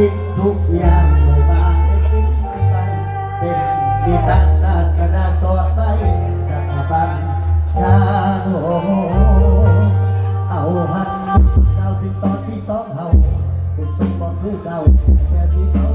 สิ้นทุกอย่างไว้บางสิ้นไป เป็นมีตังศาสนาสอนไปสถาบันชาโนเอาหันเก้าถึงตอนที่สองเฮาเป็นสมบัติเก่าแต่มีเขา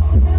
Thank you.